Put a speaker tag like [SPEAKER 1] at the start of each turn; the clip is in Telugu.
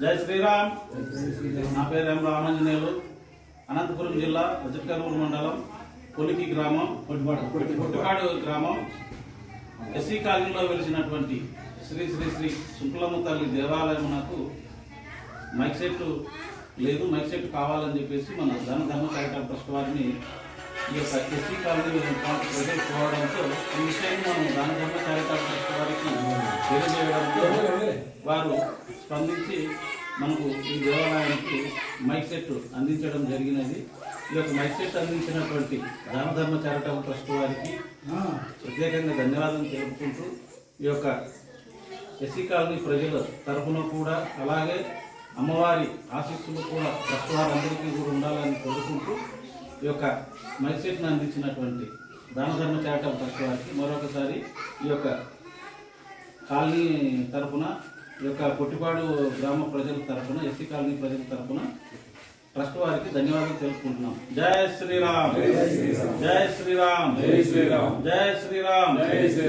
[SPEAKER 1] జై శ్రీరామ్. నా పేరు ఎం రామాంజనేయులు. అనంతపురం జిల్లా రజకరూరు మండలం కొలికి గ్రామం కొట్టుకాడు గ్రామం. ఎస్సీ కాలనీలో వెలిసినటువంటి శ్రీ శ్రీ శ్రీ శుక్లమ్మ తల్లి దేవాలయమునకు మైక్ సెట్ లేదు మైక్ సెట్ కావాలని చెప్పేసి మన ధన ధర్మ చారిటబుల్ ట్రస్ట్ వారిని ఈ యొక్క ఎస్సీ కాలనీ ప్రజలు కోవడంతో ఈ విషయాన్ని మనం ధన ధర్మ చారిటబుల్ ట్రస్ట్ వారికి తెలియజేయడంతో వారు స్పందించి మనకు ఈ దేవాలయానికి మైక్ సెట్ అందించడం జరిగినది. ఈ యొక్క మైక్ సెట్ అందించినటువంటి దానధర్మ చారిటబుల్ ట్రస్ట్ వారికి ప్రత్యేకంగా ధన్యవాదాలు తెలుపుకుంటూ ఈ యొక్క ఎస్సీ కాలనీ ప్రజల తరఫున కూడా అలాగే అమ్మవారి ఆశీస్సులు కూడా ట్రస్ట్ వారందరికీ కూడా ఉండాలని కోరుకుంటూ ఈ యొక్క మైక్ సెట్ను అందించినటువంటి దానధర్మ చారిటబుల్ ట్రస్ట్ వారికి మరొకసారి ఈ యొక్క కాలనీ తరపున యొక్క పొట్టిపాడు గ్రామ ప్రజల తరపున ఎస్సీ కాలనీ ప్రజల తరపున ట్రస్ట్ వారికి ధన్యవాదాలు తెలుపుకుంటున్నాం. జై శ్రీరామ్. జై శ్రీరామ్.
[SPEAKER 2] జై శ్రీరామ్.
[SPEAKER 1] జై శ్రీరామ్.
[SPEAKER 2] జై శ్రీ